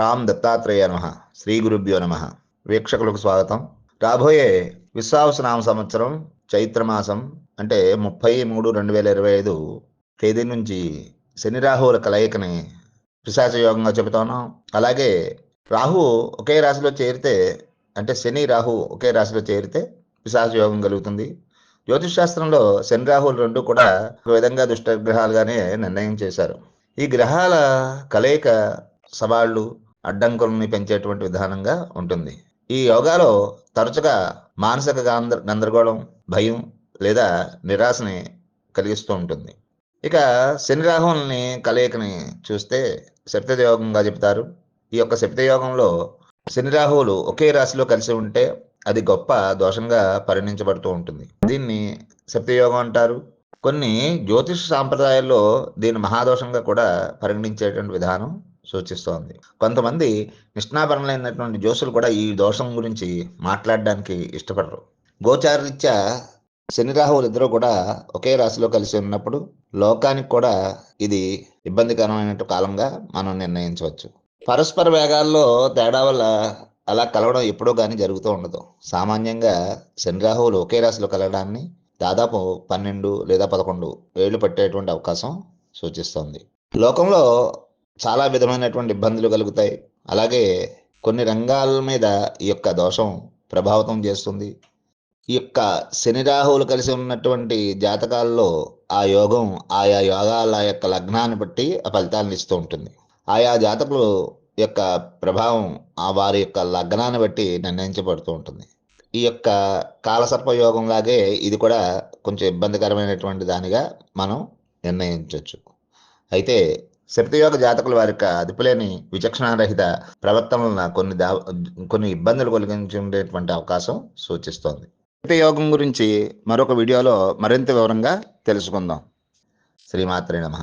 రామ్ దత్తాత్రేయ నమ. శ్రీ గురుభ్యో నమ. వీక్షకులకు స్వాగతం. రాబోయే విశ్వావసనామ సంవత్సరం చైత్రమాసం అంటే ముప్పై మూడు రెండు వేల ఇరవై ఐదు తేదీ నుంచి శని రాహువుల కలయికని పిశాచ యోగంగా చెబుతున్నాం అలాగే రాహు ఒకే రాశిలో చేరితే అంటే శని రాహు ఒకే రాశిలో చేరితే పిశాచ యోగం కలుగుతుంది. జ్యోతిష్ శాస్త్రంలో శని రాహువులు రెండు కూడా ఒక విధంగా దుష్టగ్రహాలుగానే నిర్ణయం చేశారు. ఈ గ్రహాల కలయిక సవాళ్ళు అడ్డంకుల్ని పెంచేటువంటి విధానంగా ఉంటుంది. ఈ యోగాలో తరచుగా మానసిక గాంధ గందరగోళం భయం లేదా నిరాశని కలిగిస్తూ ఉంటుంది. ఇక శని రాహువుల్ని కలయికని చూస్తే సప్తయోగంగా చెప్తారు ఈ యొక్క సప్తయోగంలో శని రాహువులు ఒకే రాశిలో కలిసి ఉంటే అది గొప్ప దోషంగా పరిగణించబడుతూ ఉంటుంది. దీన్ని సప్తయోగం అంటారు. కొన్ని జ్యోతిష్ సాంప్రదాయాల్లో దీన్ని మహాదోషంగా కూడా పరిగణించేటువంటి విధానం సూచిస్తోంది. కొంతమంది నిష్ణాభరణలైనటువంటి జోసులు కూడా ఈ దోషం గురించి మాట్లాడడానికి ఇష్టపడరు. గోచారరీత్యా శని రాహువులు ఇద్దరు కూడా ఒకే రాశిలో కలిసి ఉన్నప్పుడు లోకానికి కూడా ఇది ఇబ్బందికరమైన కాలంగా మనం నిర్ణయించవచ్చు. పరస్పర వేగాల్లో తేడా వల్ల అలా కలవడం ఎప్పుడో కానీ జరుగుతూ ఉండదు. సామాన్యంగా శని రాహువులు ఒకే రాశిలో కలవడాన్ని దాదాపు పన్నెండు లేదా పదకొండు ఏళ్ళు పట్టేటువంటి అవకాశం సూచిస్తోంది. లోకంలో చాలా విధమైనటువంటి ఇబ్బందులు కలుగుతాయి. అలాగే కొన్ని రంగాల మీద ఈ యొక్క దోషం ప్రభావితం చేస్తుంది. ఈ యొక్క శని రాహువులు కలిసి ఉన్నటువంటి జాతకాల్లో ఆ యోగం ఆయా యోగాల యొక్క లగ్నాన్ని బట్టి ఆ ఫలితాలను ఇస్తూ ఉంటుంది. ఆయా జాతకులు యొక్క ప్రభావం ఆ వారి యొక్క లగ్నాన్ని బట్టి నిర్ణయించబడుతూ ఉంటుంది. ఈ యొక్క కాలసర్ప యోగం లాగే ఇది కూడా కొంచెం ఇబ్బందికరమైనటువంటి దానిగా మనం నిర్ణయించవచ్చు. అయితే శక్తియోగ జాతకుల వారి యొక్క అదుపులేని విచక్షణారహిత ప్రవర్తన వలన కొన్ని దా కొన్ని ఇబ్బందులు కలిగించేటువంటి అవకాశం సూచిస్తోంది. శక్తియోగం గురించి మరొక వీడియోలో మరింత వివరంగా తెలుసుకుందాం. శ్రీమాత్రే నమ.